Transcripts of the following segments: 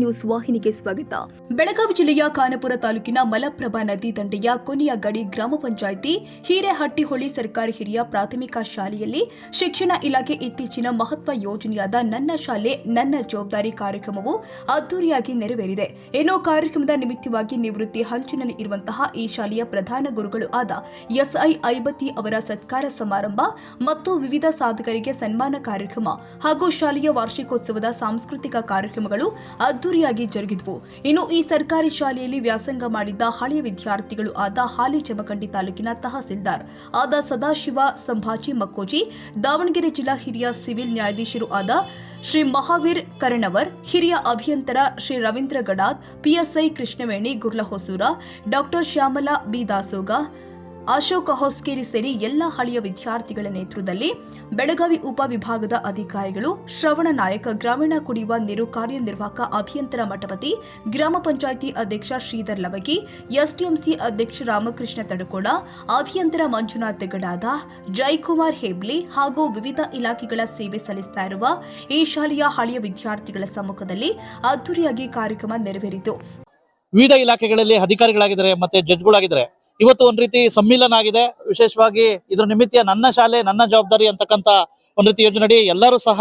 News ವಾಹಿನಿಗೆ ಸ್ವಾಗತ. ಬೆಳಗಾವಿ ಜಿಲ್ಲೆಯ ಖಾನಪುರ ತಾಲೂಕಿನ ಮಲಪ್ರಭಾ ನದಿ ದಂಡೆಯ ಕೊನೆಯ ಗಡಿ ಗ್ರಾಮ ಪಂಚಾಯಿತಿ ಹಿರೇಹಟ್ಟಿಹೊಳಿ ಸರ್ಕಾರಿ ಹಿರಿಯ ಪ್ರಾಥಮಿಕ ಶಾಲೆಯಲ್ಲಿ ಶಿಕ್ಷಣ ಇಲಾಖೆ ಇತ್ತೀಚಿನ ಮಹತ್ವ ಯೋಜನೆಯಾದ ನನ್ನ ಶಾಲೆ, ನನ್ನ ಜವಾಬ್ದಾರಿ ಕಾರ್ಯಕ್ರಮವು ಅದ್ದೂರಿಯಾಗಿ ನೆರವೇರಿದೆ. ಇನ್ನು ಕಾರ್ಯಕ್ರಮದ ನಿಮಿತ್ತವಾಗಿ ನಿವೃತ್ತಿ ಹಂಚಿನಲ್ಲಿ ಇರುವಂತಹ ಈ ಶಾಲೆಯ ಪ್ರಧಾನ ಗುರುಗಳು ಆದ ಎಸ್ಐ ಐಬತಿ ಅವರ ಸತ್ಕಾರ ಸಮಾರಂಭ ಮತ್ತು ವಿವಿಧ ಸಾಧಕರಿಗೆ ಸನ್ಮಾನ ಕಾರ್ಯಕ್ರಮ ಹಾಗೂ ಶಾಲೆಯ ವಾರ್ಷಿಕೋತ್ಸವದ ಸಾಂಸ್ಕೃತಿಕ ಕಾರ್ಯಕ್ರಮಗಳು ಅದ್ದೂರಿಯಾಗಿ ಜರುಗಿದವು. ಇನ್ನು ಈ ಸರ್ಕಾರಿ ಶಾಲೆಯಲ್ಲಿ ವ್ಯಾಸಂಗ ಮಾಡಿದ್ದ ಹಳೆಯ ವಿದ್ಯಾರ್ಥಿಗಳು ಆದ ಹಾಲಿ ಜಮಖಂಡಿ ತಾಲೂಕಿನ ತಹಸೀಲ್ದಾರ್ ಆದ ಸದಾಶಿವ ಸಂಭಾಜಿ ಮಕ್ಕೋಜಿ, ದಾವಣಗೆರೆ ಜಿಲ್ಲಾ ಹಿರಿಯ ಸಿವಿಲ್ ನ್ಯಾಯಾಧೀಶರು ಆದ ಶ್ರೀ ಮಹಾವೀರ್ ಕರಣವರ್, ಹಿರಿಯ ಅಭಿಯಂತರ Shri Ravindra Gadat PSI Krishnaveni Gurlahosur, doctor Shyamala B Dasoga Ashok Hoskeri ಸೇರಿ ಎಲ್ಲ ಹಳೆಯ ವಿದ್ಯಾರ್ಥಿಗಳ ನೇತೃತ್ವದಲ್ಲಿ ಬೆಳಗಾವಿ ಉಪವಿಭಾಗದ ಅಧಿಕಾರಿಗಳು, ಶ್ರವಣ ನಾಯಕ, ಗ್ರಾಮೀಣ ಕುಡಿಯುವ ನೀರು ಕಾರ್ಯನಿರ್ವಾಹಕ ಅಭಿಯಂತರ ಮಠಪತಿ, ಗ್ರಾಮ ಪಂಚಾಯಿತಿ ಅಧ್ಯಕ್ಷ ಶ್ರೀಧರ್ ಲವಗಿ, ಎಸ್ಡಿಎಂಸಿ ಅಧ್ಯಕ್ಷ ರಾಮಕೃಷ್ಣ ತಡಕೋಣ ಅಭಿಯಂತರ ಮಂಜುನಾಥ್ ಗಡಾದ ಜಯಕುಮಾರ್ ಹೆಬ್ಲಿ ಹಾಗೂ ವಿವಿಧ ಇಲಾಖೆಗಳ ಸೇವೆ ಸಲ್ಲಿಸ್ತಾ ಇರುವ ಈ ಶಾಲೆಯ ಹಳೆಯ ವಿದ್ಯಾರ್ಥಿಗಳ ಸಮ್ಮುಖದಲ್ಲಿ ಅದ್ದೂರಿಯಾಗಿ ಕಾರ್ಯಕ್ರಮ ನೆರವೇರಿತು. ವಿವಿಧ ಇಲಾಖೆಗಳಲ್ಲಿ ಅಧಿಕಾರಿಗಳಾಗಿದ್ದಾರೆ, ಮತ್ತೆ ಜಡ್ಜ್ಗಳಾಗಿದ್ದಾರೆ. ಇವತ್ತು ಒಂದ್ ರೀತಿ ಸಮ್ಮಿಲನ ಆಗಿದೆ. ವಿಶೇಷವಾಗಿ ಇದ್ರ ನಿಮಿತ್ತ ನನ್ನ ಶಾಲೆ, ನನ್ನ ಜವಾಬ್ದಾರಿ ಅಂತಕ್ಕಂತ ಒಂದ್ ರೀತಿ ಯೋಜನೆ ಅಡಿ ಎಲ್ಲರೂ ಸಹ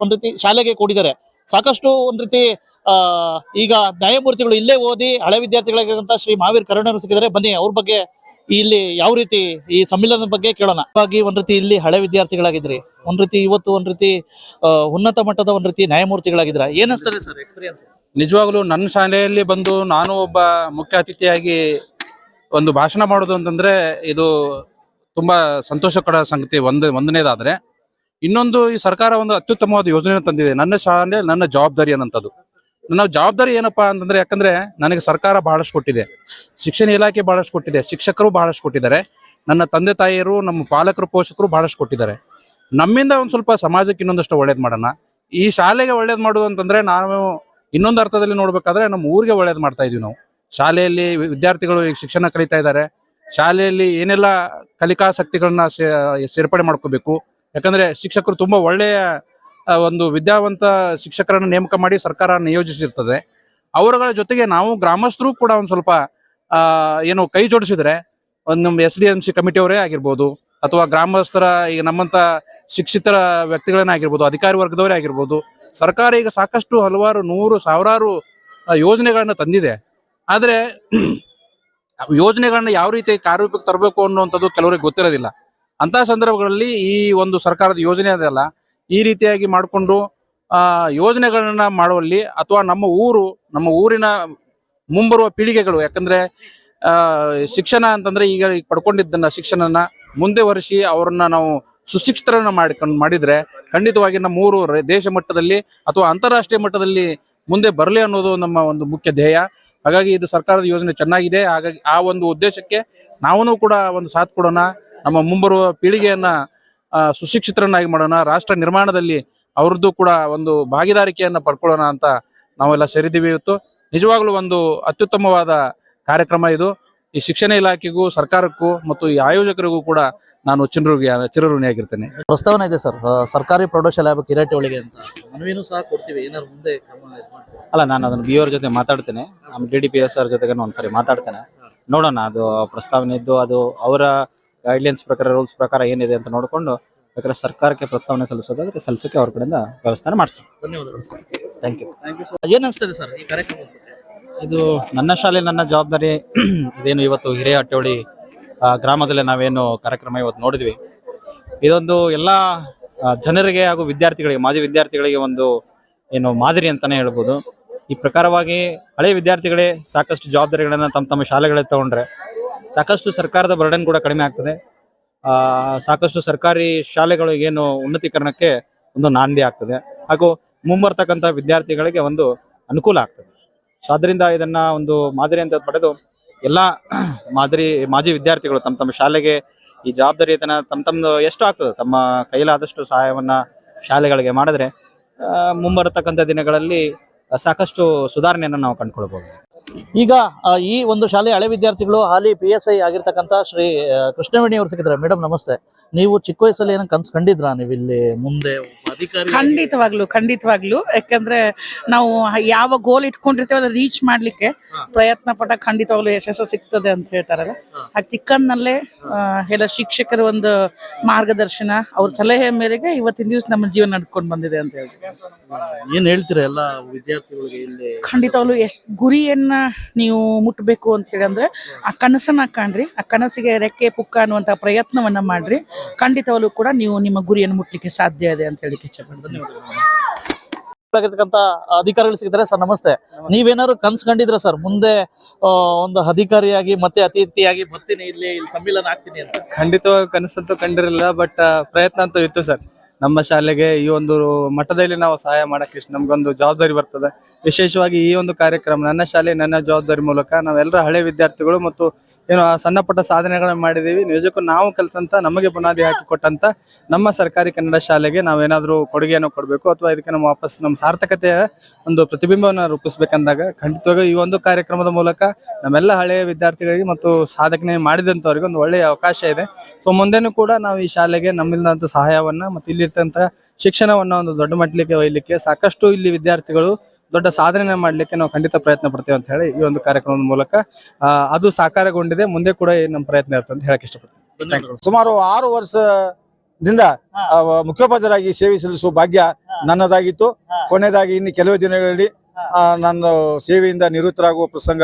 ಒಂದ್ ರೀತಿ ಶಾಲೆಗೆ ಕೂಡಿದ್ದಾರೆ. ಸಾಕಷ್ಟು ಒಂದ್ ರೀತಿ, ಆ, ಈಗ ನ್ಯಾಯಮೂರ್ತಿಗಳು ಇಲ್ಲೇ ಓದಿ ಹಳೆ ವಿದ್ಯಾರ್ಥಿಗಳಾಗಿರುವಂತಹ ಶ್ರೀ ಮಹಾವೀರ್ ಕರುಣರು ಸಿಕ್ಕಿದ್ರೆ ಬನ್ನಿ, ಅವ್ರ ಬಗ್ಗೆ ಇಲ್ಲಿ ಯಾವ ರೀತಿ ಈ ಸಮ್ಮಿಲನದ ಬಗ್ಗೆ ಕೇಳೋಣ. ಒಂದ್ ರೀತಿ ಇಲ್ಲಿ ಹಳೆ ವಿದ್ಯಾರ್ಥಿಗಳಾಗಿದ್ರಿ. ಒಂದ್ ರೀತಿ ಇವತ್ತು ಒಂದ್ ರೀತಿ ಉನ್ನತ ಮಟ್ಟದ ಒಂದ್ ರೀತಿ ನ್ಯಾಯಮೂರ್ತಿಗಳಾಗಿದ್ರ ಏನ್ ಅನ್ಸ್ತದೆ ಸರ್ ಎಕ್ಸ್ಪೀರಿಯನ್ಸ್ ನಿಜವಾಗ್ಲೂ ನನ್ನ ಶಾಲೆಯಲ್ಲಿ ಬಂದು ನಾನು ಒಬ್ಬ ಮುಖ್ಯ ಅತಿಥಿಯಾಗಿ ಒಂದು ಭಾಷಣ ಮಾಡೋದು ಅಂತಂದ್ರೆ ಇದು ತುಂಬಾ ಸಂತೋಷ ಕೊಡೋ ಸಂಗತಿ ಒಂದ್ ಒಂದನೇದಾದ್ರೆ. ಇನ್ನೊಂದು ಈ ಸರ್ಕಾರ ಒಂದು ಅತ್ಯುತ್ತಮವಾದ ಯೋಜನೆ ತಂದಿದೆ. ನನ್ನ ಶಾಲೆ, ನನ್ನ ಜವಾಬ್ದಾರಿ ಅನ್ನಂಥದ್ದು ನನ್ನ ಜವಾಬ್ದಾರಿ ಏನಪ್ಪಾ ಅಂತಂದ್ರೆ ಯಾಕಂದ್ರೆ ನನಗೆ ಸರ್ಕಾರ ಬಹಳಷ್ಟು ಕೊಟ್ಟಿದೆ. ಶಿಕ್ಷಣ ಇಲಾಖೆ ಬಹಳಷ್ಟು ಕೊಟ್ಟಿದೆ. ಶಿಕ್ಷಕರು ಬಹಳಷ್ಟು ಕೊಟ್ಟಿದ್ದಾರೆ. ನನ್ನ ತಂದೆ ತಾಯಿಯರು, ನಮ್ಮ ಪಾಲಕರು, ಪೋಷಕರು ಬಹಳಷ್ಟು ಕೊಟ್ಟಿದ್ದಾರೆ. ನಮ್ಮಿಂದ ಒಂದ್ ಸ್ವಲ್ಪ ಸಮಾಜಕ್ಕೆ ಇನ್ನೊಂದಷ್ಟು ಒಳ್ಳೇದು ಮಾಡೋಣ. ಈ ಶಾಲೆಗೆ ಒಳ್ಳೇದು ಮಾಡೋದು ಅಂತಂದ್ರೆ ನಾವು ಇನ್ನೊಂದು ಅರ್ಥದಲ್ಲಿ ನೋಡ್ಬೇಕಾದ್ರೆ ನಮ್ಮ ಊರಿಗೆ ಒಳ್ಳೇದ್ ಮಾಡ್ತಾ ಇದೀವಿ ನಾವು. ಶಾಲೆಯಲ್ಲಿ ವಿದ್ಯಾರ್ಥಿಗಳು ಈಗ ಶಿಕ್ಷಣ ಕಲಿತಾ ಇದ್ದಾರೆ. ಶಾಲೆಯಲ್ಲಿ ಏನೆಲ್ಲ ಕಲಿಕಾಸಕ್ತಿಗಳನ್ನ ಸೇ- ಸೇರ್ಪಡೆ ಮಾಡ್ಕೋಬೇಕು? ಯಾಕಂದ್ರೆ ಶಿಕ್ಷಕರು ತುಂಬಾ ಒಳ್ಳೆಯ ಒಂದು ವಿದ್ಯಾವಂತ ಶಿಕ್ಷಕರನ್ನ ನೇಮಕ ಮಾಡಿ ಸರ್ಕಾರ ನಿಯೋಜಿಸಿರ್ತದೆ. ಅವರುಗಳ ಜೊತೆಗೆ ನಾವು ಗ್ರಾಮಸ್ಥರು ಕೂಡ ಒಂದು ಸ್ವಲ್ಪ ಏನು ಕೈ ಜೋಡಿಸಿದ್ರೆ ಒಂದು ನಮ್ಮ ಎಸ್ ಡಿ ಎಂ ಸಿ ಕಮಿಟಿಯವರೇ ಆಗಿರ್ಬೋದು, ಅಥವಾ ಗ್ರಾಮಸ್ಥರ ಈಗ ನಮ್ಮಂತ ಶಿಕ್ಷಿತರ ವ್ಯಕ್ತಿಗಳನ್ನ ಆಗಿರ್ಬೋದು, ಅಧಿಕಾರಿ ವರ್ಗದವರೇ ಆಗಿರ್ಬೋದು, ಸರ್ಕಾರ ಈಗ ಸಾಕಷ್ಟು ಹಲವಾರು ನೂರು, ಸಾವಿರಾರು ಯೋಜನೆಗಳನ್ನ ತಂದಿದೆ. ಆದ್ರೆ ಯೋಜನೆಗಳನ್ನ ಯಾವ ರೀತಿ ಕಾರ್ಯರೂಪಕ್ಕೆ ತರಬೇಕು ಅನ್ನುವಂಥದ್ದು ಕೆಲವರಿಗೆ ಗೊತ್ತಿರೋದಿಲ್ಲ. ಅಂತ ಸಂದರ್ಭಗಳಲ್ಲಿ ಈ ಒಂದು ಸರ್ಕಾರದ ಯೋಜನೆ ಅದಲ್ಲ ಈ ರೀತಿಯಾಗಿ ಮಾಡಿಕೊಂಡು, ಆ, ಯೋಜನೆಗಳನ್ನ ಮಾಡುವಲ್ಲಿ ಅಥವಾ ನಮ್ಮ ಊರು, ನಮ್ಮ ಊರಿನ ಮುಂಬರುವ ಪೀಳಿಗೆಗಳು, ಯಾಕಂದ್ರೆ ಶಿಕ್ಷಣ ಅಂತಂದ್ರೆ ಈಗ ಈಗ ಪಡ್ಕೊಂಡಿದ್ದನ್ನ ಶಿಕ್ಷಣನ ಮುಂದೆ ವರ್ಷಿ ಅವ್ರನ್ನ ನಾವು ಸುಶಿಕ್ಷಿತರನ್ನ ಮಾಡ್ಕೊಂಡು ಮಾಡಿದ್ರೆ ಖಂಡಿತವಾಗಿ ನಮ್ಮ ಊರು ದೇಶ ಮಟ್ಟದಲ್ಲಿ ಅಥವಾ ಅಂತಾರಾಷ್ಟ್ರೀಯ ಮಟ್ಟದಲ್ಲಿ ಮುಂದೆ ಬರಲಿ ಅನ್ನೋದು ನಮ್ಮ ಒಂದು ಮುಖ್ಯ ಧ್ಯೇಯ. ಹಾಗಾಗಿ ಇದು ಸರ್ಕಾರದ ಯೋಜನೆ ಚೆನ್ನಾಗಿದೆ. ಹಾಗಾಗಿ ಆ ಒಂದು ಉದ್ದೇಶಕ್ಕೆ ನಾವೂ ಕೂಡ ಒಂದು ಸಾಥ್ ಕೊಡೋಣ. ನಮ್ಮ ಮುಂಬರುವ ಪೀಳಿಗೆಯನ್ನ ಸುಶಿಕ್ಷಿತರನ್ನಾಗಿ ಮಾಡೋಣ. ರಾಷ್ಟ್ರ ನಿರ್ಮಾಣದಲ್ಲಿ ಅವ್ರದ್ದು ಕೂಡ ಒಂದು ಭಾಗಿದಾರಿಕೆಯನ್ನ ಪಡ್ಕೊಳ್ಳೋಣ ಅಂತ ನಾವೆಲ್ಲ ಸೇರಿದ್ದೀವಿ ಇವತ್ತು. ನಿಜವಾಗ್ಲೂ ಒಂದು ಅತ್ಯುತ್ತಮವಾದ ಕಾರ್ಯಕ್ರಮ ಇದು. ಈ ಶಿಕ್ಷಣ ಇಲಾಖೆಗೂ ಸರ್ಕಾರಕ್ಕೂ ಮತ್ತು ಈ ಆಯೋಜಕರಿಗೂ ಕೂಡ ನಾನು ಚಿರಋಣಿ ಚಿರಋಣಿಯಾಗಿರ್ತೇನೆ. ಪ್ರಸ್ತಾವನೆ ಇದೆ ಸರ್. ಸರ್ಕಾರಿ ಪ್ರೌಢಶಾಲೆ ಆಗಬೇಕು ಕಿರಾಟಿ ಒಳಗೆ ಅಂತ. ಮನವಿನೂ ಸಹ ಕೊಡ್ತೀವಿ. ಏನಾದ್ರು ಮುಂದೆ ಅಲ್ಲ ನಾನು ಅದನ್ನ ಬಿ ಅವ್ರ ಜೊತೆ ಮಾತಾಡ್ತೇನೆ. ನಮ್ಮ ಡಿ ಡಿ ಪಿ ಎಸ್ ಅವ್ರ ಜೊತೆಗೆ ಒಂದ್ಸರಿ ಮಾತಾಡ್ತೇನೆ. ನೋಡೋಣ ಅದು ಪ್ರಸ್ತಾವನೆ ಇದ್ದು ಅದು ಅವರ ಗೈಡ್ಲೈನ್ಸ್ ಪ್ರಕಾರ ರೂಲ್ಸ್ ಪ್ರಕಾರ ಏನಿದೆ ಅಂತ ನೋಡ್ಕೊಂಡು ಬೇಕಾದ್ರೆ ಸರ್ಕಾರಕ್ಕೆ ಪ್ರಸ್ತಾವನೆ ಸಲ್ಲಿಸೋದಾದ್ರೆ ಸಲ್ಲಿಸೋಕೆ ಅವ್ರ ಕಡೆಯಿಂದ ವ್ಯವಸ್ಥೆ ಮಾಡಿಸ್ತಾರೆ ಧನ್ಯವಾದಗಳು ಸರ್. ಥ್ಯಾಂಕ್ ಯು ಏನ್ ಅನ್ಸ್ತದೆ ಸರ್ ಈ ಕಾರ್ಯಕ್ರಮ ಇದು ನನ್ನ ಶಾಲೆ, ನನ್ನ ಜವಾಬ್ದಾರಿ ಇದೇನು ಇವತ್ತು ಹಿರಿಯ ಹಟ್ಟೋಳಿ ಗ್ರಾಮದಲ್ಲೇ ನಾವೇನು ಕಾರ್ಯಕ್ರಮ ಇವತ್ತು ನೋಡಿದ್ವಿ. ಇದೊಂದು ಎಲ್ಲ ಜನರಿಗೆ ಹಾಗೂ ವಿದ್ಯಾರ್ಥಿಗಳಿಗೆ, ಮಾಜಿ ವಿದ್ಯಾರ್ಥಿಗಳಿಗೆ ಒಂದು ಏನು ಮಾದರಿ ಅಂತಾನೆ ಹೇಳ್ಬೋದು. ಈ ಪ್ರಕಾರವಾಗಿ ಹಳೆ ವಿದ್ಯಾರ್ಥಿಗಳೇ ಸಾಕಷ್ಟು ಜವಾಬ್ದಾರಿಗಳನ್ನ ತಮ್ಮ ತಮ್ಮ ಶಾಲೆಗಳಲ್ಲಿ ತಗೊಂಡ್ರೆ ಸಾಕಷ್ಟು ಸರ್ಕಾರದ ಬರ್ಡನ್ ಕೂಡ ಕಡಿಮೆ ಆಗ್ತದೆ. ಸಾಕಷ್ಟು ಸರ್ಕಾರಿ ಶಾಲೆಗಳು ಏನು ಉನ್ನತೀಕರಣಕ್ಕೆ ಒಂದು ನಾಂದಿ ಆಗ್ತದೆ. ಹಾಗೂ ಮುಂಬರ್ತಕ್ಕಂಥ ವಿದ್ಯಾರ್ಥಿಗಳಿಗೆ ಒಂದು ಅನುಕೂಲ ಆಗ್ತದೆ. ಸೊ ಅದರಿಂದ ಇದನ್ನ ಒಂದು ಮಾದರಿ ಅಂತ ಪಡೆದು ಎಲ್ಲ ಮಾದರಿ, ಮಾಜಿ ವಿದ್ಯಾರ್ಥಿಗಳು ತಮ್ಮ ತಮ್ಮ ಶಾಲೆಗೆ ಈ ಜವಾಬ್ದಾರಿಯತನ ತಮ್ಮ ತಮ್ಮದು ಎಷ್ಟು ಆಗ್ತದೆ. ತಮ್ಮ ಕೈಲಾದಷ್ಟು ಸಹಾಯವನ್ನ ಶಾಲೆಗಳಿಗೆ ಮಾಡಿದ್ರೆ ಮುಂಬರತಕ್ಕಂಥ ದಿನಗಳಲ್ಲಿ ಸಾಕಷ್ಟು ಸುಧಾರಣೆಯನ್ನು ನಾವು ಕಂಡುಕೊಳ್ಬಹುದು ಈಗ ಈ ಒಂದು ಶಾಲೆ ಹಳೆ ವಿದ್ಯಾರ್ಥಿಗಳು ಹಾಲಿ ಪಿ ಎಸ್ ಐ ಆಗಿರ್ತಕ್ಕಂಥ ಶ್ರೀ ಕೃಷ್ಣವೇಣಿ ಅವರು ಸಿಕ್ಕಿದ್ರೆ ಮೇಡಮ್ ನಮಸ್ತೆ. ನೀವು ಚಿಕ್ಕ ವಯಸ್ಸಲ್ಲಿ ಏನೋ ಕನ್ಸ್ ಕಂಡಿದ್ರಾ? ನೀವು ಇಲ್ಲಿ ಮುಂದೆ ಅಧಿಕಾರಿ ಖಂಡಿತವಾಗ್ಲು ಖಂಡಿತವಾಗ್ಲು. ಯಾಕಂದ್ರೆ ನಾವು ಯಾವ ಗೋಲ್ ಇಟ್ಕೊಂಡಿರ್ತೇವೆ ಅದನ್ನ ರೀಚ್ ಮಾಡ್ಲಿಕ್ಕೆ ಪ್ರಯತ್ನ ಪಟ್ಟ ಖಂಡಿತವಾಗ್ಲು ಯಶಸ್ಸು ಸಿಗ್ತದೆ ಅಂತ ಹೇಳ್ತಾರಲ್ಲ. ಆ ಚಿಕ್ಕನ್ನಲ್ಲೇ ಎಲ್ಲ ಶಿಕ್ಷಕರ ಒಂದು ಮಾರ್ಗದರ್ಶನ ಅವ್ರ ಸಲಹೆ ಮೇರೆಗೆ ಇವತ್ತಿನ ದಿವಸ ನಮ್ಮ ಜೀವನ ನಡ್ಕೊಂಡು ಬಂದಿದೆ ಅಂತ ಹೇಳಿ ಏನ್ ಹೇಳ್ತೀರಾ ಎಲ್ಲ ಇಲ್ಲಿ ಖಂಡಿತವಾಗ್ಲು ಎಷ್ಟು ಗುರಿಯನ್ನ ನೀವು ಮುಟ್ಟಬೇಕು ಅಂತ ಹೇಳಿ ಅಂದ್ರೆ ಆ ಕನಸನ್ನ ಕಾಣ್ರಿ ಆ ಕನಸಿಗೆ ರೆಕ್ಕೆ ಪುಕ್ಕ ಅನ್ನುವಂತ ಪ್ರಯತ್ನವನ್ನ ಮಾಡ್ರಿ. ಖಂಡಿತವಾಗ್ಲು ಕೂಡ ನೀವು ನಿಮ್ಮ ಗುರಿಯನ್ನು ಮುಟ್ಲಿಕ್ಕೆ ಸಾಧ್ಯ ಇದೆ ಅಂತ ಹೇಳಿ ಆಗಿರ್ತಕ್ಕಂಥ ಅಧಿಕಾರಿಗಳು ಸಿಗಿದ್ರೆ ಸರ್ ನಮಸ್ತೆ. ನೀವೇನಾದ್ರು ಕನ್ಸ್ ಕಂಡಿದ್ರ ಸರ್? ಮುಂದೆ ಒಂದು ಅಧಿಕಾರಿಯಾಗಿ ಮತ್ತೆ ಅತಿಥಿಯಾಗಿ ಬರ್ತೀನಿ ಇಲ್ಲಿ ಇಲ್ಲಿ ಸಮ್ಮಿಲನ ಆಗ್ತೀನಿ ಅಂತ. ಖಂಡಿತವಾಗಿ ಕನಸಂತೂ ಕಂಡಿರಲಿಲ್ಲ ಬಟ್ ಪ್ರಯತ್ನ ಅಂತೂ ಇತ್ತು ಸರ್. ನಮ್ಮ ಶಾಲೆಗೆ ಈ ಒಂದು ಮಟ್ಟದಲ್ಲಿ ನಾವು ಸಹಾಯ ಮಾಡಕ್ಕೆ ಇಷ್ಟು ನಮ್ಗೊಂದು ಜವಾಬ್ದಾರಿ ಬರ್ತದೆ. ವಿಶೇಷವಾಗಿ ಈ ಒಂದು ಕಾರ್ಯಕ್ರಮ ನನ್ನ ಶಾಲೆ, ನನ್ನ ಜವಾಬ್ದಾರಿ ಮೂಲಕ ನಾವೆಲ್ಲರ ಹಳೆ ವಿದ್ಯಾರ್ಥಿಗಳು ಮತ್ತು ಏನು ಸಣ್ಣ ಪುಟ್ಟ ಸಾಧನೆಗಳನ್ನ ಮಾಡಿದೀವಿ ನಿಜಕ್ಕೂ ನಾವು ಕಲ್ತಂತ ನಮಗೆ ಬುನಾದಿ ಹಾಕಿ ಕೊಟ್ಟಂತ ನಮ್ಮ ಸರ್ಕಾರಿ ಕನ್ನಡ ಶಾಲೆಗೆ ನಾವೇನಾದರೂ ಕೊಡುಗೆಯನ್ನು ಕೊಡಬೇಕು ಅಥವಾ ಇದಕ್ಕೆ ನಮ್ಮ ವಾಪಸ್ ನಮ್ಮ ಸಾರ್ಥಕತೆಯ ಒಂದು ಪ್ರತಿಬಿಂಬವನ್ನು ರೂಪಿಸಬೇಕಂದಾಗ ಖಂಡಿತವಾಗಿ ಈ ಒಂದು ಕಾರ್ಯಕ್ರಮದ ಮೂಲಕ ನಮ್ಮೆಲ್ಲ ಹಳೆಯ ವಿದ್ಯಾರ್ಥಿಗಳಿಗೆ ಮತ್ತು ಸಾಧನೆ ಮಾಡಿದಂಥವ್ರಿಗೆ ಒಂದು ಒಳ್ಳೆಯ ಅವಕಾಶ ಇದೆ. ಸೊ ಮುಂದೆನೂ ಕೂಡ ನಾವು ಈ ಶಾಲೆಗೆ ನಮ್ಮಿಂದಂತ ಸಹಾಯವನ್ನ ಮತ್ತು ಇಲ್ಲಿರ್ತಂತ ಶಿಕ್ಷಣವನ್ನ ಒಂದು ದೊಡ್ಡ ಮಟ್ಟಲಿಕ್ಕೆ ಒಯ್ಯಲಿಕ್ಕೆ ಸಾಕಷ್ಟು ಇಲ್ಲಿ ವಿದ್ಯಾರ್ಥಿಗಳು ದೊಡ್ಡ ಸಾಧನೆ ಮಾಡಲಿಕ್ಕೆ ನಾವು ಖಂಡಿತ ಪ್ರಯತ್ನ ಪಡ್ತೇವೆ ಅಂತ ಹೇಳಿ ಈ ಒಂದು ಕಾರ್ಯಕ್ರಮದ ಮೂಲಕ ಅದು ಸಾಕಾರಗೊಂಡಿದೆ. ಮುಂದೆ ಕೂಡ ನಮ್ಮ ಪ್ರಯತ್ನ ಇರ್ತದೆ ಅಂತ ಹೇಳಕ್ ಇಷ್ಟಪಡ್ತೀನಿ. ಸುಮಾರು ಆರು ವರ್ಷದಿಂದ ಮುಖ್ಯೋಪಾಧ್ಯರಾಗಿ ಮುಖ್ಯೋಪಾಧ್ಯಾಯರಾಗಿ ಸೇವೆ ಸಲ್ಲಿಸುವ ಭಾಗ್ಯ ನನ್ನದಾಗಿತ್ತು. ಕೊನೆಯದಾಗಿ ಇನ್ನು ಕೆಲವು ದಿನಗಳಲ್ಲಿ ನನ್ನ ಸೇವೆಯಿಂದ ನಿವೃತ್ತರಾಗುವ ಪ್ರಸಂಗ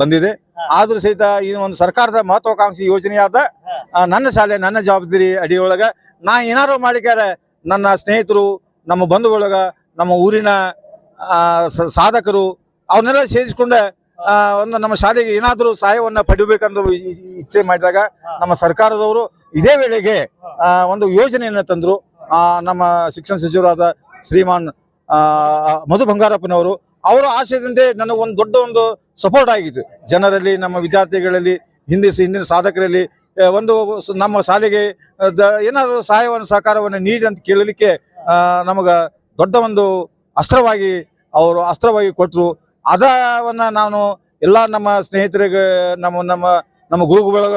ಬಂದಿದೆ. ಆದ್ರೂ ಸಹಿತ ಈ ಒಂದು ಸರ್ಕಾರದ ಮಹತ್ವಾಕಾಂಕ್ಷಿ ಯೋಜನೆಯಾದ ನನ್ನ ಶಾಲೆ, ನನ್ನ ಜವಾಬ್ದಾರಿ ಅಡಿಯೊಳಗ ನಾ ಏನಾರು ಮಾಡಿಕ್ಯಾರ, ನನ್ನ ಸ್ನೇಹಿತರು, ನಮ್ಮ ಬಂಧು ಬಳಗ ನಮ್ಮ ಊರಿನ ಸಾಧಕರು ಅವನ್ನೆಲ್ಲ ಸೇರಿಸಿಕೊಂಡ ಒಂದು ನಮ್ಮ ಶಾಲೆಗೆ ಏನಾದರೂ ಸಹಾಯವನ್ನ ಇ- ಇಚ್ಛೆ ಮಾಡಿದಾಗ ನಮ್ಮ ಸರ್ಕಾರದವರು ಇದೇ ವೇಳೆಗೆ ಒಂದು ಯೋಜನೆಯನ್ನು ತಂದ್ರು. ನಮ್ಮ ಶಿಕ್ಷಣ ಸಚಿವರಾದ ಶ್ರೀಮಾನ್ ಮಧು ಬಂಗಾರಪ್ಪನವರು, ಅವರ ಆಶಯದಂತೆ ನನಗೊಂದು ದೊಡ್ಡ ಒಂದು ಸಪೋರ್ಟ್ ಆಗಿತ್ತು. ಜನರಲ್ಲಿ, ನಮ್ಮ ವಿದ್ಯಾರ್ಥಿಗಳಲ್ಲಿ, ಹಿಂದೆ, ಹಿಂದಿನ ಸಾಧಕರಲ್ಲಿ ಒಂದು ನಮ್ಮ ಶಾಲೆಗೆ ಏನಾದರೂ ಸಹಾಯವನ್ನು, ಸಹಕಾರವನ್ನು ನೀಡಿ ಅಂತ ಕೇಳಲಿಕ್ಕೆ ನಮಗೆ ದೊಡ್ಡ ಒಂದು ಅಸ್ತ್ರವಾಗಿ ಅವರು ಅಸ್ತ್ರವಾಗಿ ಕೊಟ್ಟರು ಅದವನ್ನು ನಾನು ಎಲ್ಲ ನಮ್ಮ ಸ್ನೇಹಿತರಿಗೆ, ನಮ್ಮ ನಮ್ಮ ನಮ್ಮ ಗುರು ಬಳಗ,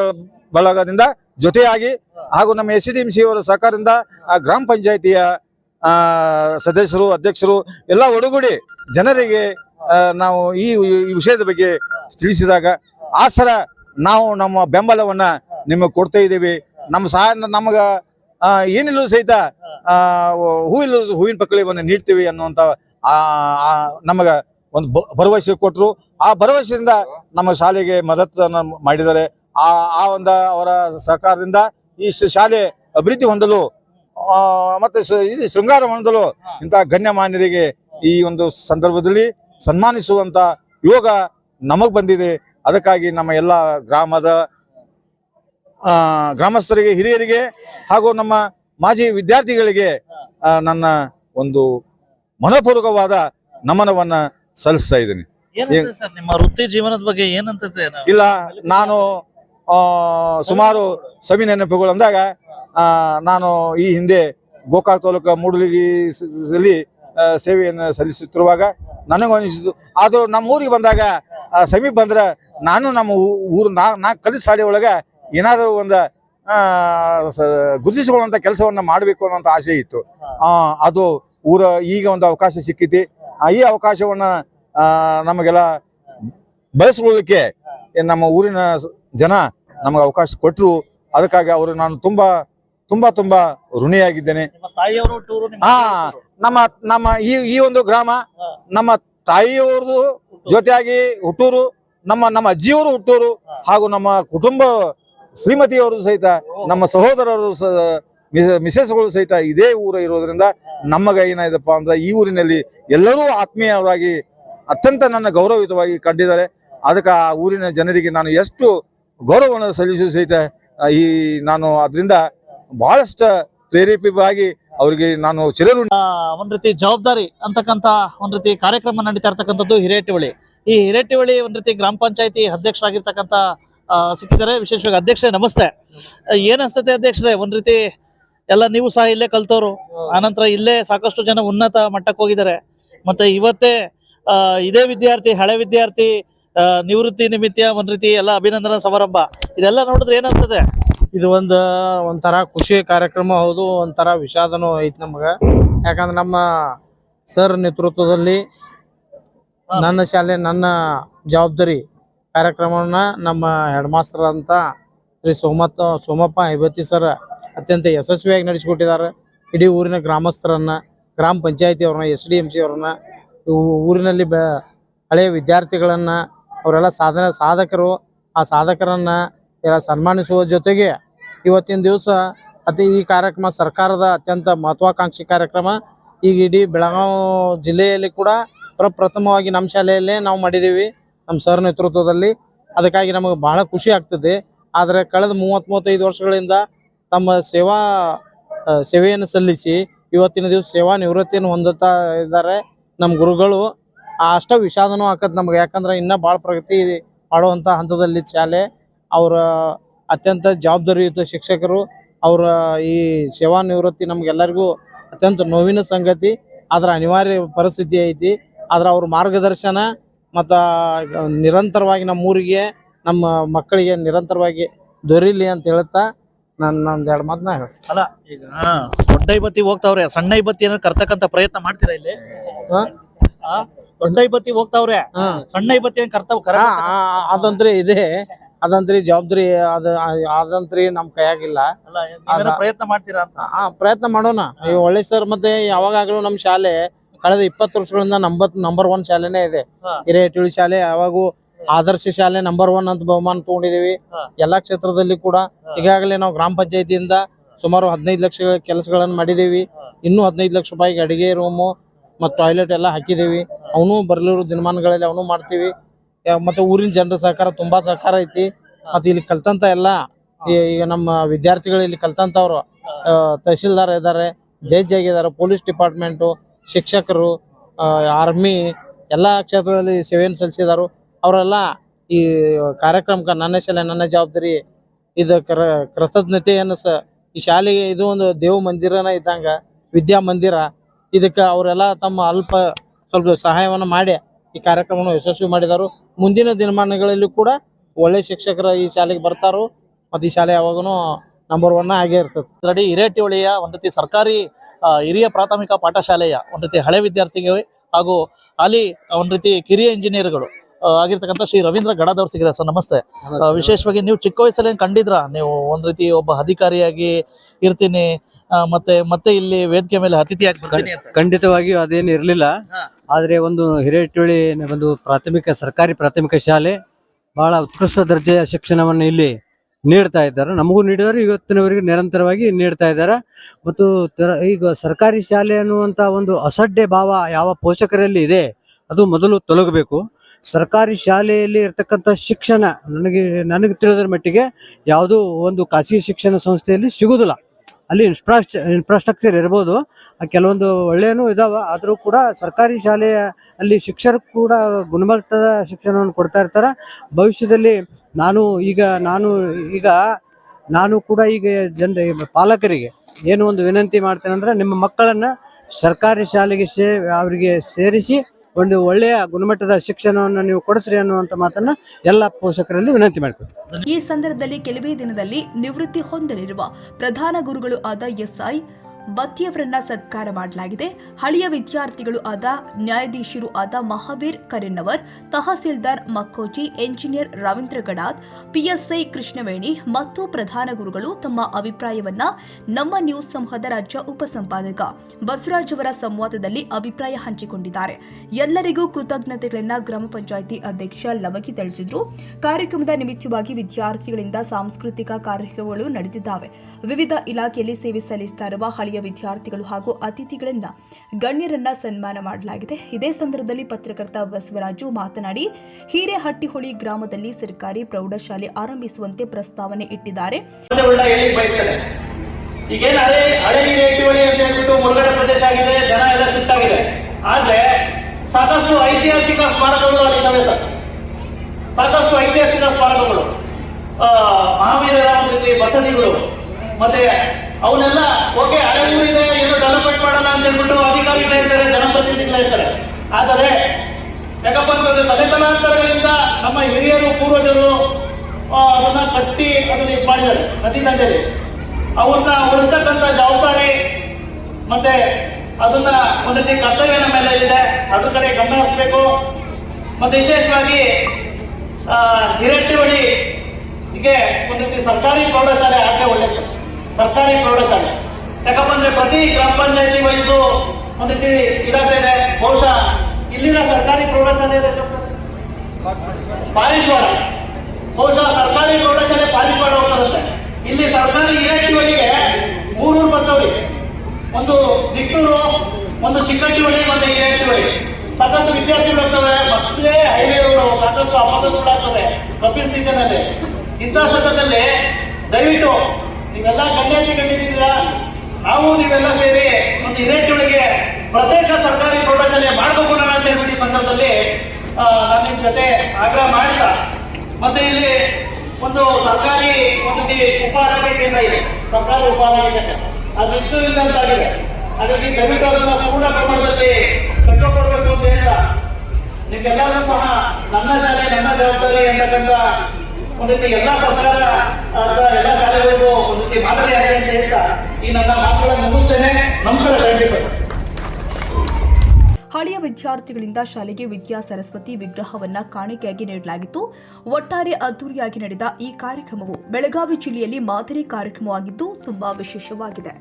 ಬಳಗದಿಂದ ಜೊತೆಯಾಗಿ ಹಾಗೂ ನಮ್ಮ ಎಸ್ ಡಿ ಎಂ ಸಿ ಅವರ ಸಹಕಾರದಿಂದ ಆ ಗ್ರಾಮ ಪಂಚಾಯಿತಿಯ ಸದಸ್ಯರು, ಅಧ್ಯಕ್ಷರು ಎಲ್ಲ ಒಡಗೂಡಿ ಜನರಿಗೆ ನಾವು ಈ ವಿಷಯದ ಬಗ್ಗೆ ತಿಳಿಸಿದಾಗ ಆ ನಾವು ನಮ್ಮ ಬೆಂಬಲವನ್ನ ನಿಮಗೆ ಕೊಡ್ತಾ ಇದ್ದೀವಿ. ನಮ್ಮ ಸಹಾಯ ನಮಗ ಏನಿಲ್ಲ ಸಹಿತ ಹೂವಿಲ್ಲ ಹೂವಿನ ಒಂದು ನೀಡ್ತೀವಿ ಅನ್ನುವಂಥ ನಮಗ ಒಂದು ಭರವಸೆ ಕೊಟ್ಟರು ಆ ಭರವಸೆಯಿಂದ ನಮ್ಮ ಶಾಲೆಗೆ ಮದತ್ತನ್ನು ಮಾಡಿದ್ದಾರೆ. ಆ ಆ ಒಂದು ಅವರ ಸಹಕಾರದಿಂದ ಈ ಶಾಲೆ ಅಭಿವೃದ್ಧಿ ಹೊಂದಲು ಮತ್ತೆ ಇದು ಶೃಂಗಾರ ಹೊಂದಲು ಇಂತಹ ಗಣ್ಯಮಾನ್ಯರಿಗೆ ಈ ಒಂದು ಸಂದರ್ಭದಲ್ಲಿ ಸನ್ಮಾನಿಸುವಂತ ಯೋಗ ನಮಗೆ ಬಂದಿದೆ. ಅದಕ್ಕಾಗಿ ನಮ್ಮ ಎಲ್ಲ ಗ್ರಾಮದ ಗ್ರಾಮಸ್ಥರಿಗೆ ಹಿರಿಯರಿಗೆ ಹಾಗೂ ನಮ್ಮ ಮಾಜಿ ವಿದ್ಯಾರ್ಥಿಗಳಿಗೆ ನನ್ನ ಒಂದು ಮನಪೂರ್ವಕವಾದ ನಮನವನ್ನ ಸಲ್ಲಿಸ್ತಾ ಇದ್ದೀನಿ. ಸರ್ ನಿಮ್ಮ ವೃತ್ತಿ ಜೀವನದ ಬಗ್ಗೆ ಏನಂತ ಇಲ್ಲ ನಾನು ಸುಮಾರು ಸವಿ ನೆನಪುಗಳು ಅಂದಾಗ ಆ, ನಾನು ಈ ಹಿಂದೆ ಗೋಕಾಕ್ ತಾಲೂಕು ಮೂಡಲಿಗಿ ಸ- ಸ- ಸಲ್ಲಿ ಸೇವೆಯನ್ನು ಸಲ್ಲಿಸುತ್ತಿರುವಾಗ ನನಗೂ ಅನಿಸಿತು ಆದರೂ ನಮ್ಮ ಊರಿಗೆ ಬಂದಾಗ ಸಮೀಪ ಬಂದ್ರೆ ನಾನು ನಮ್ಮ ಊರು ನಾ ನಾ ಕಲಿತ ಶಾಲೆ ಒಳಗೆ ಏನಾದರೂ ಒಂದು ಗುರುತಿಸಿಕೊಳ್ಳುವಂಥ ಕೆಲಸವನ್ನ ಮಾಡಬೇಕು ಅನ್ನೋಂಥ ಆಸೆ ಇತ್ತು. ಆ, ಅದು ಊರ ಈಗ ಒಂದು ಅವಕಾಶ ಸಿಕ್ಕಿತಿ ಆ, ಈ ಅವಕಾಶವನ್ನ ಆ, ನಮಗೆಲ್ಲ ಬಳಸ್ಕೊಳ್ಳೋದಕ್ಕೆ ನಮ್ಮ ಊರಿನ ಜನ ನಮಗೆ ಅವಕಾಶ ಕೊಟ್ಟರು ಅದಕ್ಕಾಗಿ ಅವರು ನಾನು ತುಂಬಾ ತುಂಬಾ ತುಂಬಾ ಋಣಿಯಾಗಿದ್ದೇನೆ. ಹಾ ನಮ್ಮ ನಮ್ಮ ಈ ಈ ಒಂದು ಗ್ರಾಮ ನಮ್ಮ ತಾಯಿಯವ್ರದ್ದು ಜೊತೆಯಾಗಿ ಹುಟ್ಟೂರು ನಮ್ಮ ನಮ್ಮ ಅಜ್ಜಿಯವರು ಹುಟ್ಟೂರು ಹಾಗೂ ನಮ್ಮ ಕುಟುಂಬ ಶ್ರೀಮತಿಯವರು ಸಹಿತ ನಮ್ಮ ಸಹೋದರರು ಮಿಸೆಸ್ಗಳು ಸಹಿತ ಇದೇ ಊರ ಇರೋದ್ರಿಂದ ನಮಗೆ ಏನಾಯ್ತಪ್ಪ ಅಂದ್ರೆ ಈ ಊರಿನಲ್ಲಿ ಎಲ್ಲರೂ ಆತ್ಮೀಯರಾಗಿ ಅತ್ಯಂತ ನನ್ನ ಗೌರವಯುತವಾಗಿ ಕಂಡಿದ್ದಾರೆ. ಅದಕ್ಕೆ ಆ ಊರಿನ ಜನರಿಗೆ ನಾನು ಎಷ್ಟು ಗೌರವವನ್ನು ಸಲ್ಲಿಸುವ ಸಹಿತ ಈ ನಾನು ಅದರಿಂದ ಬಹಳಷ್ಟು ಪ್ರೇರೇಪಿತವಾಗಿ ಅವರಿಗೆ ನಾನು ಚಿರರು ಒಂದ್ ರೀತಿ ಜವಾಬ್ದಾರಿ ಅಂತಕ್ಕಂತ ಒಂದ್ ರೀತಿ ಕಾರ್ಯಕ್ರಮ ನಡೀತಾ ಇರ್ತಕ್ಕಂಥದ್ದು ಹಿರೇಟಿವಳಿ ಈ ಹಿರೇಟಿವಳಿ ಒಂದ್ ರೀತಿ ಗ್ರಾಮ ಪಂಚಾಯತಿ ಅಧ್ಯಕ್ಷರಾಗಿರ್ತಕ್ಕಂಥ ಸಿಕ್ಕಿದ್ದಾರೆ. ವಿಶೇಷವಾಗಿ ಅಧ್ಯಕ್ಷರೇ ನಮಸ್ತೆ. ಏನ್ ಅನ್ಸ್ತತೆ ಅಧ್ಯಕ್ಷರೇ? ಒಂದ್ ರೀತಿ ಎಲ್ಲ ನೀವು ಸಹ ಇಲ್ಲೇ ಕಲ್ತವ್ರು. ಆನಂತರ ಇಲ್ಲೇ ಸಾಕಷ್ಟು ಜನ ಉನ್ನತ ಮಟ್ಟಕ್ಕೆ ಹೋಗಿದ್ದಾರೆ. ಮತ್ತೆ ಇವತ್ತೇ ಇದೇ ವಿದ್ಯಾರ್ಥಿ ಹಳೆ ವಿದ್ಯಾರ್ಥಿ ನಿವೃತ್ತಿ ನಿಮಿತ್ತ ಒಂದ್ ರೀತಿ ಎಲ್ಲ ಅಭಿನಂದನಾ ಸಮಾರಂಭ. ಇದೆಲ್ಲ ನೋಡಿದ್ರೆ ಏನ್ ಇದು ಒಂದು ಒಂಥರ ಖುಷಿ ಕಾರ್ಯಕ್ರಮ ಹೌದು ಒಂಥರ ವಿಷಾದನೂ ಐತಿ ನಮ್ಗ. ಯಾಕಂದ್ರೆ ನಮ್ಮ ಸರ್ ನೇತೃತ್ವದಲ್ಲಿ ನನ್ನ ಶಾಲೆ ನನ್ನ ಜವಾಬ್ದಾರಿ ಕಾರ್ಯಕ್ರಮವನ್ನ ನಮ್ಮ ಹೆಡ್ ಮಾಸ್ಟರ್ ಅಂತ ಶ್ರೀ ಸೋಮತ್, ಸೋಮಪ್ಪ ಐಬತ್ತಿ ಸರ್ ಅತ್ಯಂತ ಯಶಸ್ವಿಯಾಗಿ ನಡೆಸಿಕೊಟ್ಟಿದ್ದಾರೆ. ಇಡೀ ಊರಿನ ಗ್ರಾಮಸ್ಥರನ್ನ, ಗ್ರಾಮ ಪಂಚಾಯತಿ ಅವ್ರನ್ನ, ಎಸ್ ಡಿ ಎಂ ಸಿ ಅವ್ರನ್ನ ಊರಿನಲ್ಲಿ ಬ, ಹಳೆಯ ವಿದ್ಯಾರ್ಥಿಗಳನ್ನ, ಅವರೆಲ್ಲ ಸಾಧನ, ಸಾಧಕರು. ಆ ಸಾಧಕರನ್ನ ಎಲ್ಲ ಸನ್ಮಾನಿಸುವ ಜೊತೆಗೆ ಇವತ್ತಿನ ದಿವಸ ಅತಿ ಈ ಕಾರ್ಯಕ್ರಮ ಸರ್ಕಾರದ ಅತ್ಯಂತ ಮಹತ್ವಾಕಾಂಕ್ಷಿ ಕಾರ್ಯಕ್ರಮ. ಈಗ ಇಡೀ ಬೆಳಗಾವಿ ಜಿಲ್ಲೆಯಲ್ಲಿ ಕೂಡ ಪ್ರಪ್ರಥಮವಾಗಿ ನಮ್ಮ ಶಾಲೆಯಲ್ಲೇ ನಾವು ಮಾಡಿದ್ದೀವಿ. ನಮ್ಮ ಸರ್ ನೇತೃತ್ವದಲ್ಲಿ. ಅದಕ್ಕಾಗಿ ನಮಗೆ ಬಹಳ ಖುಷಿ ಆಗ್ತದೆ. ಆದರೆ ಕಳೆದ ಮೂವತ್ತ್ ಮೂವತ್ತೈದು ವರ್ಷಗಳಿಂದ ತಮ್ಮ ಸೇವಾ ಸೇವೆಯನ್ನು ಸಲ್ಲಿಸಿ ಇವತ್ತಿನ ದಿವಸ ಸೇವಾ ನಿವೃತ್ತಿಯನ್ನು ಹೊಂದುತ್ತಾ ಇದ್ದಾರೆ ನಮ್ಮ ಗುರುಗಳು. ಅಷ್ಟ ವಿಷಾದನೂ ಹಾಕತ್ ನಮ್ಗೆ. ಯಾಕಂದ್ರೆ ಇನ್ನೂ ಭಾಳ ಪ್ರಗತಿ ಮಾಡುವಂಥ ಹಂತದಲ್ಲಿ ಶಾಲೆ. ಅವರ ಅತ್ಯಂತ ಜವಾಬ್ದಾರಿಯುತ ಶಿಕ್ಷಕರು, ಅವರ ಈ ಸೇವಾ ನಿವೃತ್ತಿ ನಮಗೆಲ್ಲರಿಗೂ ಅತ್ಯಂತ ನೋವಿನ ಸಂಗತಿ. ಅದರ ಅನಿವಾರ್ಯ ಪರಿಸ್ಥಿತಿ ಐತಿ. ಆದ್ರೆ ಅವ್ರ ಮಾರ್ಗದರ್ಶನ ಮತ್ತು ನಿರಂತರವಾಗಿ ನಮ್ಮ ಊರಿಗೆ ನಮ್ಮ ಮಕ್ಕಳಿಗೆ ನಿರಂತರವಾಗಿ ದೊರೀಲಿ ಅಂತ ಹೇಳ್ತಾ ನಾನು ನಂದು ಎರಡು ಮಾತನ್ನ ಹೇಳ್ತೀನಿ ಅಲ್ಲ ಈಗ ದೊಡ್ಡ ಐಬತ್ತಿ ಹೋಗ್ತಾವ್ರೆ ಸಣ್ಣ ಐಬತ್ತಿ ಏನಾದ್ರು ಕರ್ತಕ್ಕಂತ ಪ್ರಯತ್ನ ಮಾಡ್ತೀರಾ ಇಲ್ಲಿ ಹಾ? ಆ? ದೊಡ್ಡ ಐಬತ್ತಿ ಹೋಗ್ತಾವ್ರೆ ಹಾ. ಸಣ್ಣ ಐಬತ್ತಿ ಏನು ಕರ್ತವ್ ಕರ ಆ, ಆ, ಅದಂತ್ರಿ ಇದೆ ಅದಂತ್ರಿ ಜವಾಬ್ದಾರಿ ಅದ ಅದಂತ್ರಿ ನಮ್ಮ ಕೈಯಾಗಿಲ್ಲ ಅಲ್ಲ ನೀವೇನೋ ಅದ- ಪ್ರಯತ್ನ ಮಾಡ್ತೀರಾ ಅಂತ ಆ ಪ್ರಯತ್ನ ಮಾಡೋಣ ಈ ಒಳ್ಳೆ ಸರ್ ಮತ್ತೆ ಯಾವಾಗಾಗ್ಲೂ ನಮ್ಮ ಶಾಲೆ ಕಳೆದ ಇಪ್ಪತ್ತು ವರ್ಷಗಳಿಂದ ನಂಬತ್ ನಂಬರ್ ಒನ್ ಶಾಲೆನೇ ಇದೆ. ಹಿರಿಯ ಹಿರೇಟಿಳಿ ಶಾಲೆ ಯಾವಾಗೂ ಆದರ್ಶ ಶಾಲೆ ನಂಬರ್ ಒನ್ ಅಂತ ಬಹುಮಾನ ತಗೊಂಡಿದೀವಿ ಎಲ್ಲಾ ಕ್ಷೇತ್ರದಲ್ಲಿ ಕೂಡ ಈಗಾಗಲೇ ನಾವು ಗ್ರಾಮ ಪಂಚಾಯತಿಯಿಂದ ಸುಮಾರು ಹದಿನೈದು ಲಕ್ಷ ಕೆಲಸಗಳನ್ನು ಮಾಡಿದೀವಿ ಇನ್ನೂ ಹದಿನೈದು ಲಕ್ಷ ರೂಪಾಯಿಗೆ ಅಡಿಗೆ ರೂಮು ಮತ್ತು ಟಾಯ್ಲೆಟ್ ಎಲ್ಲ ಹಾಕಿದೀವಿ ಅವನು ಬರ್ಲಿರೋ ದಿನಮಾನಗಳಲ್ಲಿ ಅವನು ಮಾಡ್ತೀವಿ. ಮತ್ತೆ ಊರಿನ ಜನರ ಸಹಕಾರ ತುಂಬಾ ಸಹಕಾರ ಐತಿ. ಮತ್ತೆ ಇಲ್ಲಿ ಕಲ್ತಂತ ಎಲ್ಲ ಈಗ ನಮ್ಮ ವಿದ್ಯಾರ್ಥಿಗಳು ಇಲ್ಲಿ ಕಲ್ತಂತವ್ರು ತಹಶೀಲ್ದಾರ ಇದ್ದಾರೆ ಜಡ್ಜ್ ಆಗಿದ್ದಾರೆ ಪೊಲೀಸ್ ಡಿಪಾರ್ಟ್ಮೆಂಟು ಶಿಕ್ಷಕರು ಆರ್ಮಿ ಎಲ್ಲ ಕ್ಷೇತ್ರದಲ್ಲಿ ಸೇವೆಯನ್ನು ಸಲ್ಲಿಸಿದಾರು. ಅವರೆಲ್ಲ ಈ ಕಾರ್ಯಕ್ರಮಕ್ಕೆ ನನ್ನ ಶಾಲೆ, ನನ್ನ ಜವಾಬ್ದಾರಿ, ಇದು ಕರ, ಕೃತಜ್ಞತೆಯನ್ನು ಸ, ಈ ಶಾಲೆಗೆ ಇದು ಒಂದು ದೇವ ಮಂದಿರನ ಇದ್ದಂಗ, ವಿದ್ಯಾ ಮಂದಿರ. ಇದಕ್ಕೆ ಅವರೆಲ್ಲ ತಮ್ಮ ಅಲ್ಪ ಸ್ವಲ್ಪ ಸಹಾಯವನ್ನು ಮಾಡಿ ಈ ಕಾರ್ಯಕ್ರಮವನ್ನು ಯಶಸ್ವಿ ಮಾಡಿದರು. ಮುಂದಿನ ದಿನಮಾನಗಳಲ್ಲಿ ಕೂಡ ಒಳ್ಳೆ ಶಿಕ್ಷಕರು ಈ ಶಾಲೆಗೆ ಬರ್ತಾರೋ. ಮತ್ತು ಈ ಶಾಲೆ ಯಾವಾಗೂ ನಂಬರ್ ಒನ್ ಆಗೇ ಇರ್ತದೆ. ರೆಡಿ ಹಿರೇಟಿಹೊಳಿಯ ಒಂದು ರೀತಿ ಸರ್ಕಾರಿ ಹಿರಿಯ ಪ್ರಾಥಮಿಕ ಪಾಠಶಾಲೆಯ ಒಂದ್ ರೀತಿ ಹಳೆ ವಿದ್ಯಾರ್ಥಿಗೆ ಹಾಗೂ ಅಲ್ಲಿ ಒಂದ್ ರೀತಿ ಕಿರಿಯ ಇಂಜಿನಿಯರ್ಗಳು ಆಗಿರ್ತಕ್ಕಂಥ ಶ್ರೀ ರವೀಂದ್ರ ಗಡದವ್ರು ಸಿಗಿದೆ ಸರ್ ನಮಸ್ತೆ. ವಿಶೇಷವಾಗಿ ನೀವು ಚಿಕ್ಕ ವಯಸ್ಸಲ್ಲಿ ಏನ್ ಕಂಡಿದ್ರ? ನೀವು ಒಂದ್ ರೀತಿ ಒಬ್ಬ ಅಧಿಕಾರಿಯಾಗಿ ಇರ್ತೀನಿ ಮತ್ತೆ ಮತ್ತೆ ಇಲ್ಲಿ ವೇದಿಕೆ ಮೇಲೆ ಅತಿಥಿಯಾಗಿ ಖಂಡಿತವಾಗಿಯೂ ಅದೇನು ಇರಲಿಲ್ಲ. ಆದರೆ ಒಂದು ಹಿರೇಟೊಳಿ ಒಂದು ಪ್ರಾಥಮಿಕ ಸರ್ಕಾರಿ ಪ್ರಾಥಮಿಕ ಶಾಲೆ ಬಹಳ ಉತ್ಕೃಷ್ಟ ದರ್ಜೆಯ ಶಿಕ್ಷಣವನ್ನು ಇಲ್ಲಿ ನೀಡ್ತಾ ಇದ್ದಾರೆ. ನಮಗೂ ನೀಡಿದ್ದಾರೆ, ಇವತ್ತಿನವರೆಗೆ ನಿರಂತರವಾಗಿ ನೀಡ್ತಾ ಇದ್ದಾರೆ. ಮತ್ತು ಈಗ ಸರ್ಕಾರಿ ಶಾಲೆ ಅನ್ನುವಂಥ ಒಂದು ಅಸಡ್ಡೆ ಭಾವ ಯಾವ ಪೋಷಕರಲ್ಲಿ ಇದೆ, ಅದು ಮೊದಲು ತೊಲಗಬೇಕು. ಸರ್ಕಾರಿ ಶಾಲೆಯಲ್ಲಿ ಇರ್ತಕ್ಕಂಥ ಶಿಕ್ಷಣ, ನನಗೆ ನನಗೆ ತಿಳಿದ್ರ ಮಟ್ಟಿಗೆ ಯಾವುದೂ ಒಂದು ಖಾಸಗಿ ಶಿಕ್ಷಣ ಸಂಸ್ಥೆಯಲ್ಲಿ ಸಿಗುವುದಿಲ್ಲ ಅಲ್ಲಿ ಇನ್ಫ್ರಾಸ್ಟ್ ಇನ್ಫ್ರಾಸ್ಟ್ರಕ್ಚರ್ ಇರ್ಬೋದು. ಕೆಲವೊಂದು ಒಳ್ಳೆಯೂ ಇದಾವ. ಆದರೂ ಕೂಡ ಸರ್ಕಾರಿ ಶಾಲೆಯ ಅಲ್ಲಿ ಶಿಕ್ಷಕರು ಕೂಡ ಗುಣಮಟ್ಟದ ಶಿಕ್ಷಣವನ್ನು ಕೊಡ್ತಾ ಇರ್ತಾರೆ. ಭವಿಷ್ಯದಲ್ಲಿ ನಾನು ಈಗ ನಾನು ಈಗ, ನಾನು ಕೂಡ ಈಗ ಜನರ, ಪಾಲಕರಿಗೆ ಏನು ಒಂದು ವಿನಂತಿ ಮಾಡ್ತೇನೆ ಅಂದ್ರೆ ನಿಮ್ಮ ಮಕ್ಕಳನ್ನು ಸರ್ಕಾರಿ ಶಾಲೆಗೆ ಸೇ ಅವರಿಗೆ ಸೇರಿಸಿ ಒಂದು ಒಳ್ಳೆಯ ಗುಣಮಟ್ಟದ ಶಿಕ್ಷಣವನ್ನು ನೀವು ಕೊಡಿಸ್ರಿ ಅನ್ನುವಂಥ ಮಾತನ್ನ ಎಲ್ಲ ಪೋಷಕರಲ್ಲಿ ವಿನಂತಿ ಮಾಡಿಕೊಡ್ತೀವಿ ಈ ಸಂದರ್ಭದಲ್ಲಿ ಕೆಲವೇ ದಿನದಲ್ಲಿ ನಿವೃತ್ತಿ ಹೊಂದಲಿರುವ ಪ್ರಧಾನ ಗುರುಗಳು ಆದ ಎಸ್ಐ ಬತ್ತಿಯವರನ್ನ ಸತ್ಕಾರ ಮಾಡಲಾಗಿದೆ. ಹಳೆಯ ವಿದ್ಯಾರ್ಥಿಗಳು ಆದ ನ್ಯಾಯಾಧೀಶರು ಆದ ಮಹಾವೀರ್ ಕರೆನ್ನವರ್ ತಹಸೀಲ್ದಾರ್ ಮಕ್ಕೋಜಿ, ಎಂಜಿನಿಯರ್ ರವೀಂದ್ರ ಗಡಾತ್ ಪಿಎಸ್ಐ ಕೃಷ್ಣವೇಣಿ ಮತ್ತು ಪ್ರಧಾನ ಗುರುಗಳು ತಮ್ಮ ಅಭಿಪ್ರಾಯವನ್ನ ನಮ್ಮ ನ್ಯೂಸ್ ಸಮೂಹದ ರಾಜ್ಯ ಉಪಸಂಪಾದಕ ಬಸವರಾಜ್ ಅವರ ಸಂವಾದದಲ್ಲಿ ಅಭಿಪ್ರಾಯ ಹಂಚಿಕೊಂಡಿದ್ದಾರೆ. ಎಲ್ಲರಿಗೂ ಕೃತಜ್ಞತೆಗಳನ್ನ ಗ್ರಾಮ ಪಂಚಾಯಿತಿ ಅಧ್ಯಕ್ಷ ಲವಕಿ ತಿಳಿಸಿದ್ರು. ಕಾರ್ಯಕ್ರಮದ ನಿಮಿತ್ತವಾಗಿ ವಿದ್ಯಾರ್ಥಿಗಳಿಂದ ಸಾಂಸ್ಕೃತಿಕ ಕಾರ್ಯಕ್ರಮಗಳು ನಡೆದಿದ್ದಾವೆ. ವಿವಿಧ ಇಲಾಖೆಯಲ್ಲಿ ಸೇವೆ ಸಲ್ಲಿಸ್ತಾ ಇರುವ ಹಳೆಯ ವಿದ್ಯಾರ್ಥಿಗಳು ಹಾಗೂ ಅತಿಥಿಗಳಿಂದ ಗಣ್ಯರನ್ನ ಸನ್ಮಾನ ಮಾಡಲಾಗಿದೆ. ಇದೇ ಸಂದರ್ಭದಲ್ಲಿ ಪತ್ರಕರ್ತ ಬಸವರಾಜು ಮಾತನಾಡಿ, ಹಿರೇಹಟ್ಟಿಹೊಳಿ ಗ್ರಾಮದಲ್ಲಿ ಸರ್ಕಾರಿ ಪ್ರೌಢಶಾಲೆ ಆರಂಭಿಸುವಂತೆ ಪ್ರಸ್ತಾವನೆ ಇಟ್ಟಿದ್ದಾರೆ. ಸಾಕಷ್ಟು ಐತಿಹಾಸಿಕ ಸ್ಮಾರಕಗಳು ಸಾಕಷ್ಟು ಐತಿಹಾಸಿಕ ಸ್ಮಾರಕಗಳು. ಮಹಾವೀರ ಮಹಾವೀರರ ಬಸದಿಗಳು, ಮತ್ತೆ ಅವನ್ನೆಲ್ಲ, ಓಕೆ ಅರಣ್ಯವಿದೆ ಏನು ಡೆವಲಪ್ಮೆಂಟ್ ಮಾಡೋಣ ಅಂತ ಹೇಳ್ಬಿಟ್ಟು ಅಧಿಕಾರಿಗಳು ಹೇಳ್ತಾರೆ ಜನಪ್ರತಿನಿಧಿಗಳು ಹೇಳ್ತಾರೆ ಆದರೆ ತಲತಲಾಂತರಗಳಿಂದ ನಮ್ಮ ಹಿರಿಯರು, ಪೂರ್ವಜರು ಅದನ್ನ ಕಟ್ಟಿ ಅದನ್ನ ಮಾಡಿದ್ದಾರೆ ನದಿ ದಂಡೆಯಲ್ಲಿ ಅವನ್ನ ಉಳಿಸ್ತಕ್ಕಂಥ ಜವಾಬ್ದಾರಿ ಮತ್ತೆ ಅದನ್ನ ಒಂದು ರೀತಿ ಕರ್ತವ್ಯ ನಮ್ಮ ಮೇಲೆ ಇದೆ. ಅದ್ರ ಕಡೆ ಗಮನ ಹರಿಸಬೇಕು. ಮತ್ತೆ ವಿಶೇಷವಾಗಿ ಹಿರೇಟಿವಳಿ ಹೀಗೆ ಒಂದು ರೀತಿ ಸರ್ಕಾರಿ ಪ್ರೌಢಶಾಲೆ ಆದ್ರೆ ಒಳ್ಳೆಯದು ಸರ್ಕಾರಿ ಪ್ರೌಢಶಾಲೆ. ಯಾಕಂದ್ರೆ ಪ್ರತಿ ಗ್ರಾಮ ಪಂಚಾಯತಿ ವಯಸ್ಸು ಒಂದು ರೀತಿ ಇಲಾಖೆ ಇದೆ. ಬಹುಶಃ ಇಲ್ಲಿನ ಸರ್ಕಾರಿ ಪ್ರೌಢಶಾಲೆ ಇದೆ ಪಾಲಿಶ್ವಾಡ ಬಹುಶಃ ಸರ್ಕಾರಿ ಪ್ರೌಢಶಾಲೆ ಪಾಲಿಶ್ವಾಡ ಬರುತ್ತೆ ಇಲ್ಲಿ ಸರ್ಕಾರಿ ಇಲಾಖೆಗಳಿಗೆ ಮೂರು ಬರ್ತವ್ರಿ. ಒಂದು ಚಿಕ್ಕೂರು, ಒಂದು ಚಿಕ್ಕಟ್ಟಿವಳಿ ಮತ್ತೆ ಇಲಾಖೆವಳಿ ಸಾಕಷ್ಟು ವಿದ್ಯಾರ್ಥಿಗಳು ಇರ್ತವೆ ಮತ್ತೆ ಅವರು ಸಾಕಷ್ಟು ಅಪಘಾತಗಳಾಗ್ತವೆ ಕಪಿಲ್ ಸೀಸನ್ ಅಲ್ಲಿ ಇಂಥ ಸಂದರ್ಭದಲ್ಲಿ ದಯವಿಟ್ಟು ನೀವೆಲ್ಲ ಗಣ್ಯಾತಿ ಕಂಡಿದ್ದೀರಾ? ನಾವು ನೀವೆಲ್ಲ ಸೇರಿ ಒಂದು ಹಿರೇಚುಳಿಗೆ ಪ್ರತ್ಯೇಕ ಸರ್ಕಾರಿ ಪ್ರೌಢಶಾಲೆ ಮಾಡಬೇಕು ನಾನು ಅಂತ ಹೇಳ್ಬಿಟ್ಟು ಸಂದರ್ಭದಲ್ಲಿ ನಾನು ನಿಮ್ಮ ಜೊತೆ ಆಗ್ರಹ ಮಾಡಿಲ್ಲ. ಮತ್ತೆ ಇಲ್ಲಿ ಒಂದು ಸರ್ಕಾರಿ ಒಂದು ರೀತಿ ಉಪ ಆರೋಗ್ಯ ಕೇಂದ್ರ ಇದೆ. ಸರ್ಕಾರಿ ಉಪ ಆರೋಗ್ಯ ಕೇಂದ್ರ. ಅದು ಇಷ್ಟು ಇಲ್ಲ ಅಂತಾಗಿದೆ. ಹಾಗಾಗಿ ದಯವಿಟ್ಟು ಅದನ್ನ ಪೂರ್ಣ ಪ್ರಮಾಣದಲ್ಲಿ ಕಟ್ಟಿಕೊಡ್ಬೇಕು ಅಂತ ಹೇಳಿಲ್ಲ ನಿಮ್ಗೆಲ್ಲರೂ ಸಹ ನನ್ನ ಶಾಲೆ, ನನ್ನ ಜವಾಬ್ದಾರಿ ಅಂತಕ್ಕಂಥ ಒಂದು ಎಲ್ಲ ಸರ್ಕಾರ ಅಥವಾ ಎಲ್ಲ ಶಾಲೆಗಳಿಗೂ ಒಂದು ರೀತಿ ಮಾದರಿಯಾಗಿದೆ ಅಂತ ಹೇಳ್ತಾ ಈ ಹಳೆಯ ವಿದ್ಯಾರ್ಥಿಗಳಿಂದ ಶಾಲೆಗೆ ವಿದ್ಯಾ ಸರಸ್ವತಿ ವಿಗ್ರಹವನ್ನ ಕಾಣಿಕೆಯಾಗಿ ನೀಡಲಾಗಿತ್ತು. ಒಟ್ಟಾರೆ ಅದ್ದೂರಿಯಾಗಿ ನಡೆದ ಈ ಕಾರ್ಯಕ್ರಮವು ಬೆಳಗಾವಿ ಜಿಲ್ಲೆಯಲ್ಲಿ ಮಾದರಿ ಕಾರ್ಯಕ್ರಮವಾಗಿದ್ದು ತುಂಬಾ ವಿಶೇಷವಾಗಿದೆ.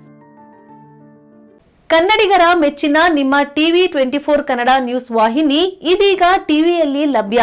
ಕನ್ನಡಿಗರ ಮೆಚ್ಚಿನ ನಿಮ್ಮ TV twenty four Kannada news ವಾಹಿನಿ ಇದೀಗ ಟಿವಿಯಲ್ಲಿ ಲಭ್ಯ.